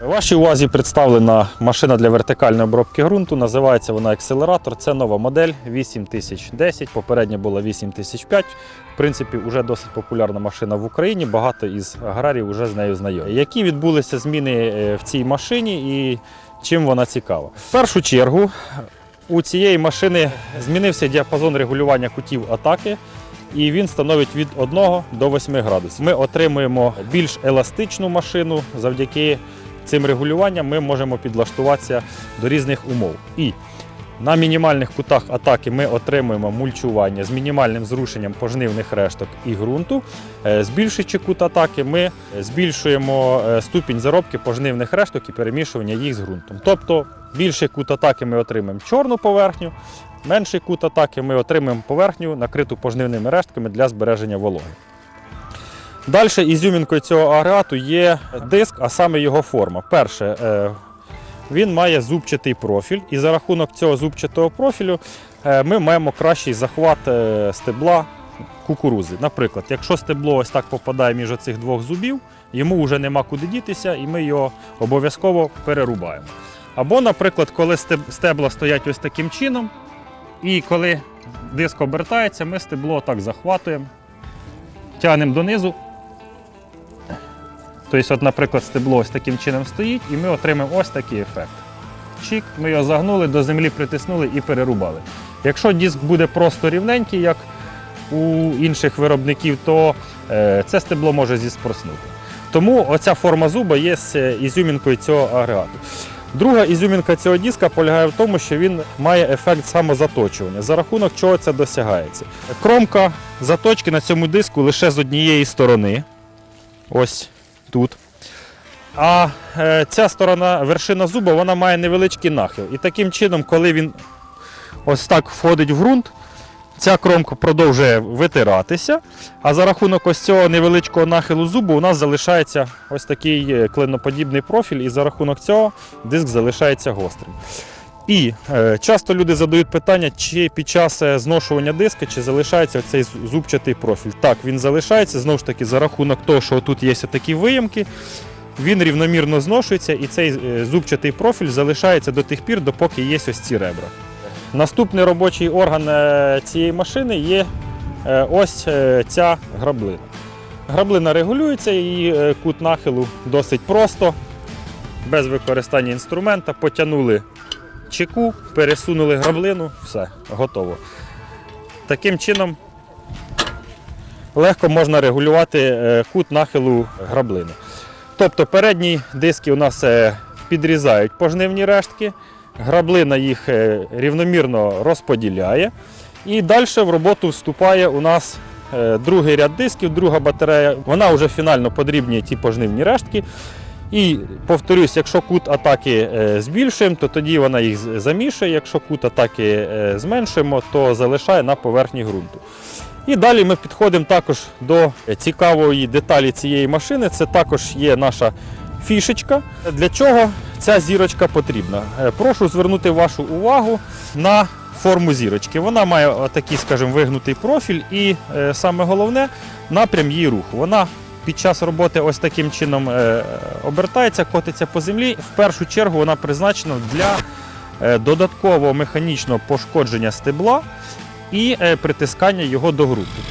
Вашій увазі представлена машина для вертикальної обробки ґрунту. Називається вона акселератор. Це нова модель 8010. Попередня була 8005. В принципі, вже досить популярна машина в Україні. Багато із аграріїв вже з нею знайомі. Які відбулися зміни е, в цій машині і чим вона цікава? В першу чергу у цієї машини змінився діапазон регулювання кутів атаки. І він становить від 1 до 8 градусів. Ми отримуємо більш еластичну машину завдяки цим регулюванням ми можемо підлаштуватися до різних умов. І на мінімальних кутах атаки ми отримуємо мульчування з мінімальним зрушенням пожнивних решток і ґрунту. Е, Збільшуючи кут атаки, ми збільшуємо е, ступінь заробки пожнивних решток і перемішування їх з ґрунтом. Тобто більший кут атаки ми отримаємо чорну поверхню, менший кут атаки ми отримаємо поверхню, накриту пожнивними рештками для збереження вологи. Далі ізюмінкою цього агрегату є диск, а саме його форма. Перше, е, він має зубчатий профіль, і за рахунок цього зубчатого профілю е, ми маємо кращий захват е, стебла кукурузи. Наприклад, якщо стебло ось так попадає між оцих двох зубів, йому вже нема куди дітися, і ми його обов'язково перерубаємо. Або, наприклад, коли стебла стоять ось таким чином, і коли диск обертається, ми стебло так захватуємо, тягнемо донизу. Тобто, от, наприклад, стебло ось таким чином стоїть, і ми отримаємо ось такий ефект. Чик, ми його загнули, до землі притиснули і перерубали. Якщо диск буде просто рівненький, як у інших виробників, то е, це стебло може зіспроснути. Тому оця форма зуба є е, ізюмінкою цього агрегату. Друга ізюмінка цього диска полягає в тому, що він має ефект самозаточування, за рахунок чого це досягається. Кромка заточки на цьому диску лише з однієї сторони. Ось тут. А е, ця сторона, вершина зуба, вона має невеличкий нахил. І таким чином, коли він ось так входить в ґрунт, ця кромка продовжує витиратися. А за рахунок ось цього невеличкого нахилу зубу у нас залишається ось такий е, клиноподібний профіль, і за рахунок цього диск залишається гострим. І е, часто люди задають питання, чи під час е, зношування диска чи залишається цей зубчатий профіль. Так, він залишається знову ж таки за рахунок того, що тут є такі виямки. Він рівномірно зношується, і цей е, зубчатий профіль залишається до тих пір, допоки є ось ці ребра. Наступний робочий орган цієї машини є ось ця граблина. Граблина регулюється, її кут нахилу досить просто, без використання інструмента. Потягнули чеку, пересунули граблину, все, готово. Таким чином легко можна регулювати е, кут нахилу граблини. Тобто передні диски у нас е, підрізають пожнивні рештки, граблина їх е, рівномірно розподіляє. І далі в роботу вступає у нас другий ряд дисків, друга батарея. Вона вже фінально подрібнює ті пожнивні рештки. І повторюсь, якщо кут атаки е, збільшуємо, то тоді вона їх замішує. Якщо кут атаки е, зменшуємо, то залишає на поверхні ґрунту. І далі ми підходимо також до цікавої деталі цієї машини. Це також є наша фішечка. Для чого ця зірочка потрібна? Е, Прошу звернути вашу увагу на форму зірочки. Вона має такий, скажімо, вигнутий профіль, і саме головне напрям її руху. Вона під час роботи ось таким чином е, обертається, котиться по землі. В першу чергу вона призначена для е, додаткового механічного пошкодження стебла і е, притискання його до ґрунту.